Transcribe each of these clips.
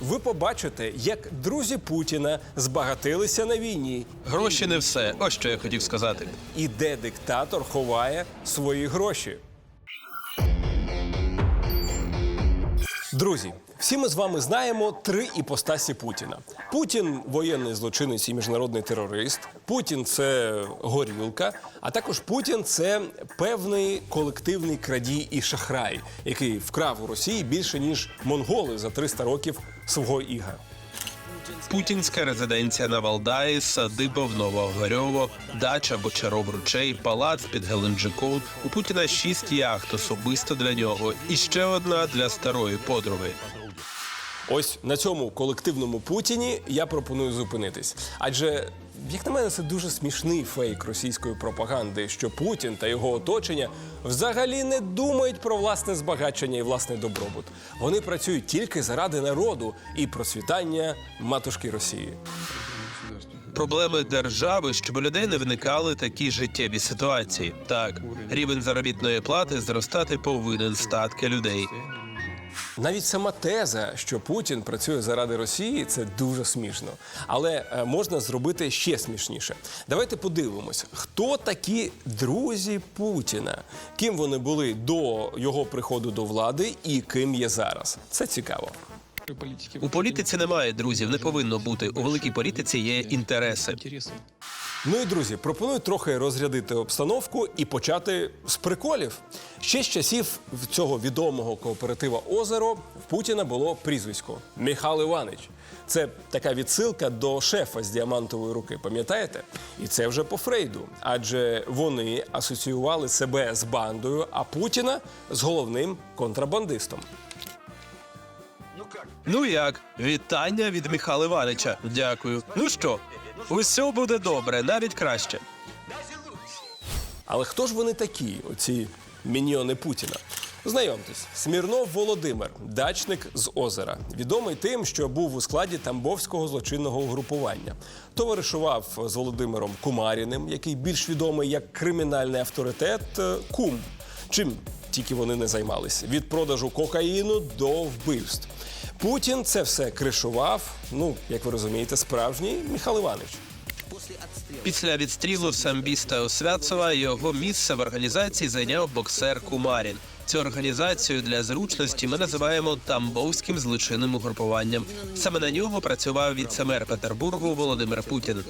ви побачите, як друзі Путіна збагатилися на війні, Гроші не все. Ось що я хотів сказати. і де диктатор ховає свої гроші. Друзі, всі ми з вами знаємо три іпостасі Путіна. Путін воєнний злочинець і міжнародний терорист. Путін це горілка. А також Путін це певний колективний крадій і шахрай, який вкрав у Росії більше ніж монголи за 300 років свого іга. Путінська резиденція на Валдаї, садиба в Новогорьово, дача Бочаров ручей, палац під Геленджиком. У Путіна шість яхт особисто для нього, і ще одна для старої подруги. Ось на цьому колективному Путіні я пропоную зупинитись. Адже, як на мене, це дуже смішний фейк російської пропаганди, що Путін та його оточення взагалі не думають про власне збагачення і власний добробут. Вони працюють тільки заради народу і процвітання матушки Росії. Проблеми держави, щоб у людей не виникали такі життєві ситуації. Так, рівень заробітної плати зростати повинен статки людей. Навіть сама теза, що Путін працює заради Росії, це дуже смішно. Але е, можна зробити ще смішніше. Давайте подивимось, хто такі друзі Путіна, ким вони були до його приходу до влади і ким є зараз. Це цікаво. У політиці немає друзів, не повинно бути. У великій політиці є інтереси. Ну і друзі, пропоную трохи розрядити обстановку і почати з приколів. Ще з часів цього відомого кооператива Озеро в Путіна було прізвисько Михайло Іванович. Це така відсилка до шефа з діамантової руки, пам'ятаєте? І це вже по Фрейду, адже вони асоціювали себе з бандою, а Путіна з головним контрабандистом. Ну як? Вітання від Михайла Івановича. Дякую. Ну що, усе буде добре, навіть краще. Але хто ж вони такі, оці міньйони Путіна? Знайомтесь, Смірнов Володимир, дачник з озера, відомий тим, що був у складі тамбовського злочинного угрупування. Товаришував з Володимиром Кумаріним, який більш відомий як кримінальний авторитет е, Кум. Чим тільки вони не займались від продажу кокаїну до вбивств. Путін це все кришував. Ну, як ви розумієте, справжній Михайло Іванович. Після відстрілу самбіста Освятцева його місце в організації зайняв боксер Кумарін. Цю організацію для зручності ми називаємо Тамбовським злочинним угрупуванням. Саме на нього працював віцемер Петербургу Володимир Путін.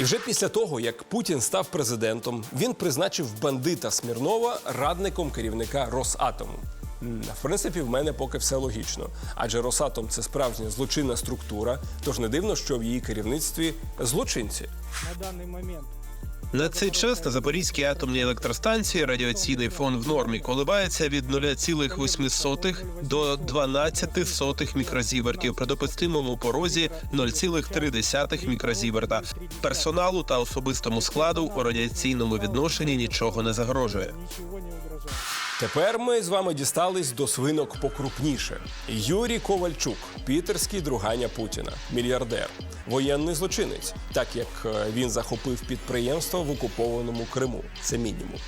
І вже після того, як Путін став президентом, він призначив бандита Смірнова радником керівника Росатому. В принципі, в мене поки все логічно, адже Росатом це справжня злочинна структура, тож не дивно, що в її керівництві злочинці. на данный момент. На цей час на Запорізькій атомній електростанції радіаційний фон в нормі коливається від 0,8 до 12 мікрозівертів при допустимому порозі 0,3 мікрозіверта. Персоналу та особистому складу у радіаційному відношенні нічого не загрожує. Тепер ми з вами дістались до свинок покрупніше. Юрій Ковальчук, пітерський друганя Путіна, мільярдер, воєнний злочинець, так як е, він захопив підприємство в окупованому Криму. Це мінімум.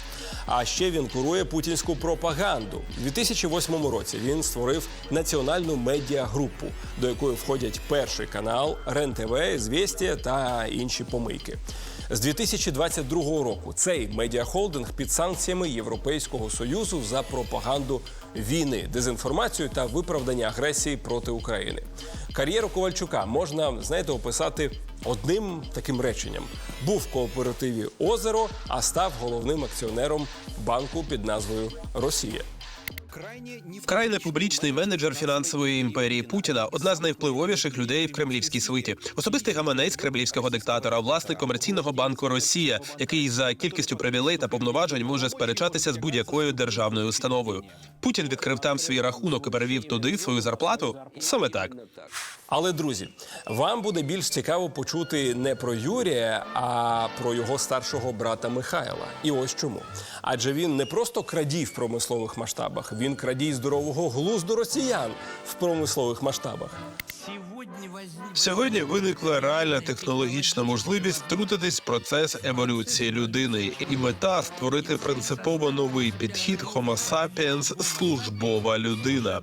А ще він курує путінську пропаганду. У 2008 році він створив національну медіагрупу, до якої входять перший канал, РЕН-ТВ, Звєстія та інші помийки. З 2022 року цей медіахолдинг під санкціями Європейського союзу за пропаганду війни, дезінформацію та виправдання агресії проти України. Кар'єру Ковальчука можна знаєте описати одним таким реченням: був в кооперативі Озеро, а став головним акціонером банку під назвою Росія. Вкрай непублічний менеджер фінансової імперії Путіна, одна з найвпливовіших людей в кремлівській свиті. Особистий гаманець кремлівського диктатора, власник комерційного банку Росія, який за кількістю привілей та повноважень може сперечатися з будь-якою державною установою. Путін відкрив там свій рахунок і перевів туди свою зарплату. Саме так. Але друзі, вам буде більш цікаво почути не про Юрія, а про його старшого брата Михайла. І ось чому. Адже він не просто крадій в промислових масштабах, він крадій здорового глузду росіян в промислових масштабах. Сьогодні виникла реальна технологічна можливість втрутитись в процес еволюції людини, і мета створити принципово новий підхід Homo sapiens – службова людина.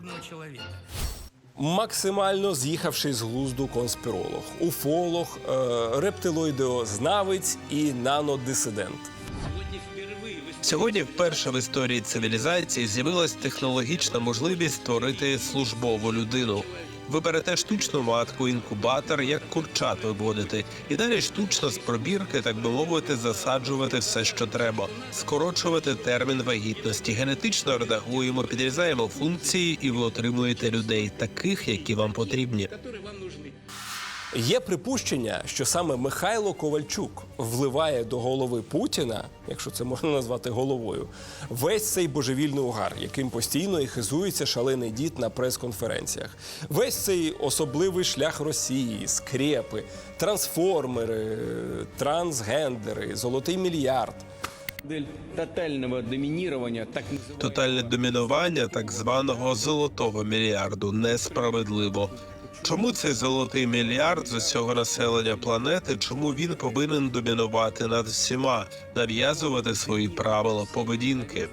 максимально з'їхавший з глузду конспіролог, уфолог, е, рептилоїдеознавець і нанодисидент. Сьогодні вперше в історії цивілізації з'явилась технологічна можливість створити службову людину. Ви берете штучну матку, інкубатор, як курчат виводити, і далі штучно з пробірки, так би мовити, засаджувати все, що треба, скорочувати термін вагітності, генетично редагуємо, підрізаємо функції, і ви отримуєте людей, таких, які вам потрібні. Є припущення, що саме Михайло Ковальчук вливає до голови Путіна, якщо це можна назвати головою, весь цей божевільний угар, яким постійно і хизується шалений дід на прес-конференціях. Весь цей особливий шлях Росії, скрепи, трансформери, трансгендери, золотий мільярд. тотального доминирования так Тотальне домінування так званого золотого мільярду несправедливо. Чому цей золотий мільярд з усього населення планети? Чому він повинен домінувати над всіма, нав'язувати свої правила поведінки?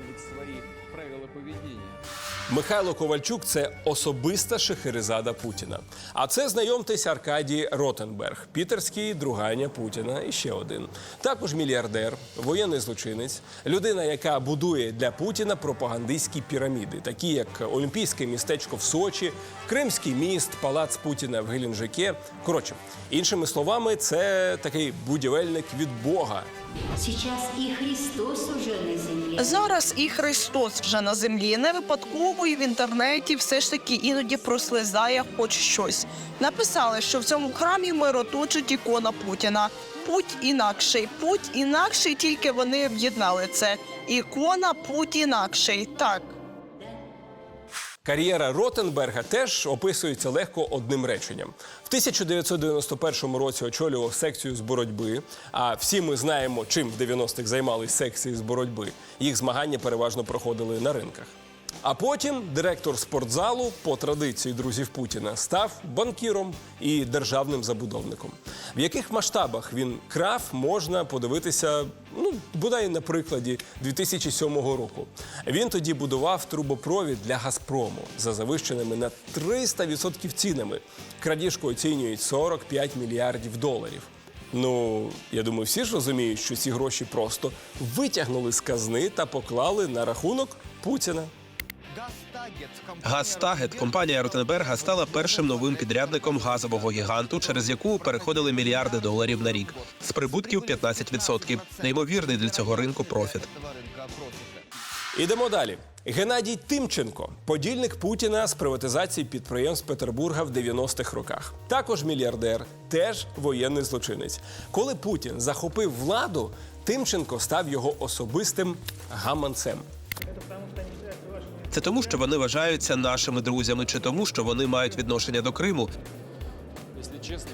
Михайло Ковальчук це особиста шахерезада Путіна. А це знайомтесь Аркадій Ротенберг, пітерський друганя Путіна. І ще один. Також мільярдер, воєнний злочинець, людина, яка будує для Путіна пропагандистські піраміди, такі як Олімпійське містечко в Сочі, Кримський міст, палац Путіна в Геленджике. Коротше, іншими словами, це такий будівельник від Бога, Сейчас и Христос уже на земле. Зараз і Христос вже на землі. Не випадково і в інтернеті все ж таки іноді прослизає хоч щось. Написали, що в цьому храмі мироточить ікона Путіна. Путь інакший, путь інакший, тільки вони об'єднали це. Ікона путь інакший. Так. Кар'єра Ротенберга теж описується легко одним реченням. В 1991 році очолював секцію з боротьби. А всі ми знаємо, чим в 90-х займались секції з боротьби. Їх змагання переважно проходили на ринках. А потім директор спортзалу по традиції друзів Путіна став банкіром і державним забудовником. В яких масштабах він крав, можна подивитися, ну бодай на прикладі 2007 року. Він тоді будував трубопровід для Газпрому за завищеними на 300% цінами. Крадіжку оцінюють 45 мільярдів доларів. Ну, я думаю, всі ж розуміють, що ці гроші просто витягнули з казни та поклали на рахунок Путіна. Газтагет, компанія Ротенберга, стала першим новим підрядником газового гіганту, через яку переходили мільярди доларів на рік. З прибутків 15%. Неймовірний для цього ринку профіт. Ідемо далі. Геннадій Тимченко, подільник Путіна з приватизації підприємств Петербурга в 90-х роках. Також мільярдер, теж воєнний злочинець. Коли Путін захопив владу, Тимченко став його особистим гаманцем. Це тому, що вони вважаються нашими друзями, чи тому, що вони мають відношення до Криму.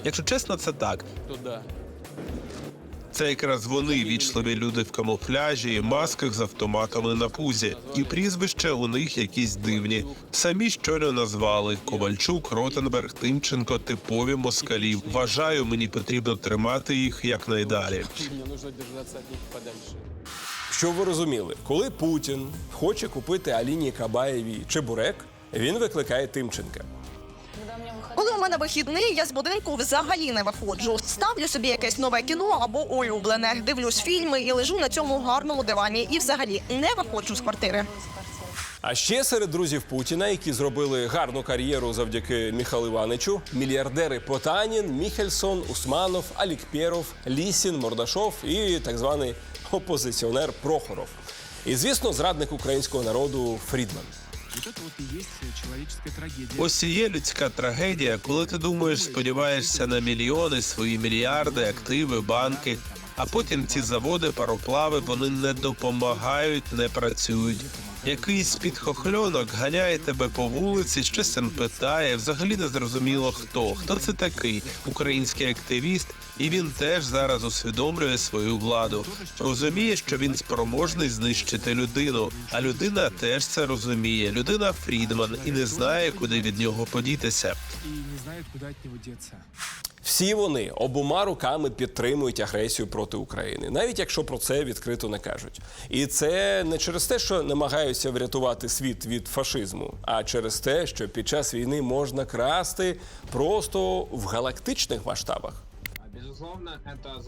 Якщо чесно, це так. Це якраз вони вічливі люди в камуфляжі і масках з автоматами на пузі. І прізвища у них якісь дивні. Самі щойно назвали Ковальчук, Ротенберг, Тимченко, типові москалі. Вважаю, мені потрібно тримати їх якнайдалі. Щоб ви розуміли, коли Путін хоче купити Аліні Кабаєвій чебурек, він викликає Тимченка. Коли у мене вихідний, я з будинку взагалі не виходжу. Ставлю собі якесь нове кіно або улюблене, дивлюсь фільми і лежу на цьому гарному дивані. І взагалі не виходжу з квартири. А ще серед друзів Путіна, які зробили гарну кар'єру завдяки Михайлу Іваничу, мільярдери Потанін, Міхельсон, Усманов, Алікпєров, Лісін, Мордашов і так званий опозиціонер Прохоров. І звісно, зрадник українського народу Фрідман. Вот это вот и есть э, человеческая трагедия. Ось і є людська трагедія, коли ти думаєш, сподіваєшся на мільйони, свої мільярди, активи, банки. А потім ці заводи, пароплави, вони не допомагають, не працюють. Якийсь підхохльонок ганяє тебе по вулиці, щось там питає. Взагалі не зрозуміло хто. Хто це такий український активіст, і він теж зараз усвідомлює свою владу. Розуміє, що він спроможний знищити людину. А людина теж це розуміє. Людина Фрідман і не знає, куди від нього подітися. И не знает, куда от него деться. Всі вони обома руками підтримують агресію проти України, навіть якщо про це відкрито не кажуть. І це не через те, що намагаються врятувати світ від фашизму, а через те, що під час війни можна красти просто в галактичних масштабах.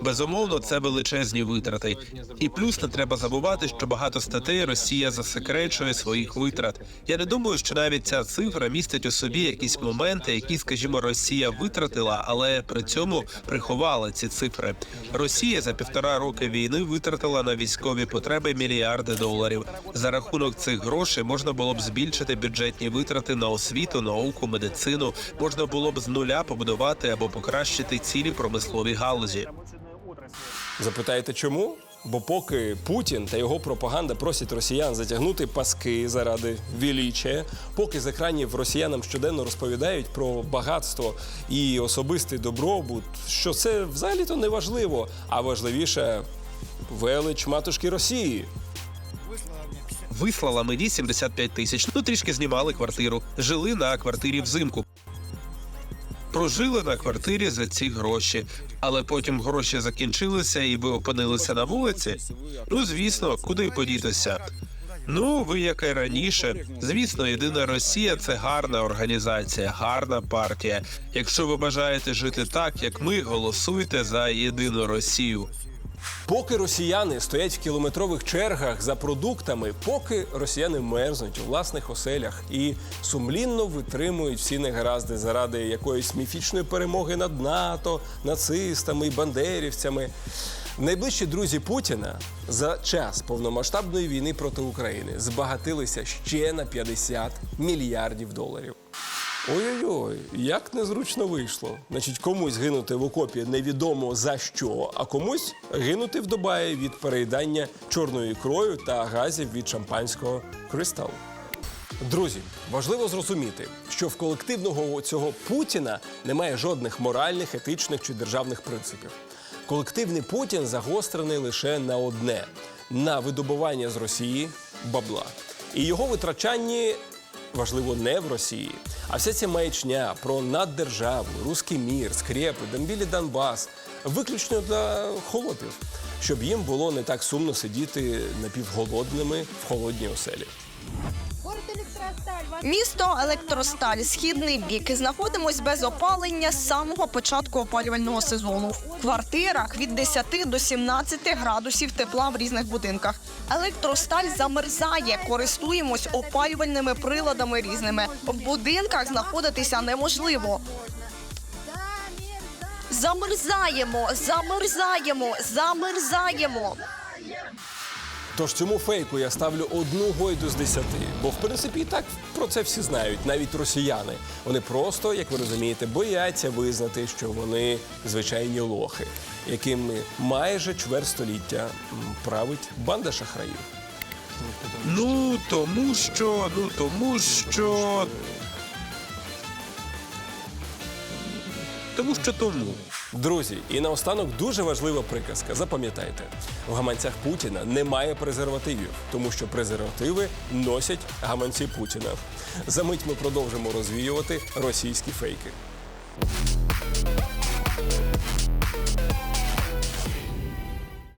Безумовно, це величезні витрати. І плюс не треба забувати, що багато статей Росія засекречує своїх витрат. Я не думаю, що навіть ця цифра містить у собі якісь моменти, які, скажімо, Росія витратила, але при цьому приховала ці цифри. Росія за півтора роки війни витратила на військові потреби мільярди доларів. За рахунок цих грошей можна було б збільшити бюджетні витрати на освіту, науку, медицину. Можна було б з нуля побудувати або покращити цілі промислові галузі. Запитаєте, чому? Бо поки Путін та його пропаганда просять росіян затягнути паски заради віліччя, поки з екранів росіянам щоденно розповідають про багатство і особистий добробут, що це взагалі-то не важливо, а важливіше велич матушки Росії. Вислала мені 75 тисяч. Ну трішки знімали квартиру. Жили на квартирі взимку. Прожили на квартирі за ці гроші, але потім гроші закінчилися, і ви опинилися на вулиці. Ну звісно, куди подітися? Ну, ви як і раніше. Звісно, єдина Росія це гарна організація, гарна партія. Якщо ви бажаєте жити так, як ми, голосуйте за єдину Росію. Поки росіяни стоять в кілометрових чергах за продуктами, поки росіяни мерзнуть у власних оселях і сумлінно витримують всі негаразди заради якоїсь міфічної перемоги над НАТО, нацистами і бандерівцями. Найближчі друзі Путіна за час повномасштабної війни проти України збагатилися ще на 50 мільярдів доларів. Ой-ой-ой, як незручно вийшло. Значить, комусь гинути в окопі невідомо за що, а комусь гинути в Дубаї від переїдання чорною ікрою та газів від шампанського кристал. Друзі, важливо зрозуміти, що в колективного цього Путіна немає жодних моральних, етичних чи державних принципів. Колективний Путін загострений лише на одне на видобування з Росії бабла. І його витрачанні важливо не в Росії, а вся ця маячня про наддержаву, руський мір, скрепи, Донбілі Донбас виключно для холопів, щоб їм було не так сумно сидіти напівголодними в холодній оселі. Місто Електросталь, східний бік. Знаходимось без опалення з самого початку опалювального сезону. В квартирах від 10 до 17 градусів тепла в різних будинках. Електросталь замерзає. Користуємось опалювальними приладами різними. В будинках знаходитися неможливо. Замерзаємо, замерзаємо, замерзаємо. Тож цьому фейку я ставлю одну гойду з десяти. Бо в принципі і так про це всі знають, навіть росіяни. Вони просто, як ви розумієте, бояться визнати, що вони звичайні лохи, якими майже чверть століття править банда шахраїв. Ну тому що, ну тому що. Тому що тому. Друзі, і наостанок дуже важлива приказка. Запам'ятайте, в гаманцях Путіна немає презервативів, тому що презервативи носять гаманці Путіна. За мить ми продовжимо розвіювати російські фейки.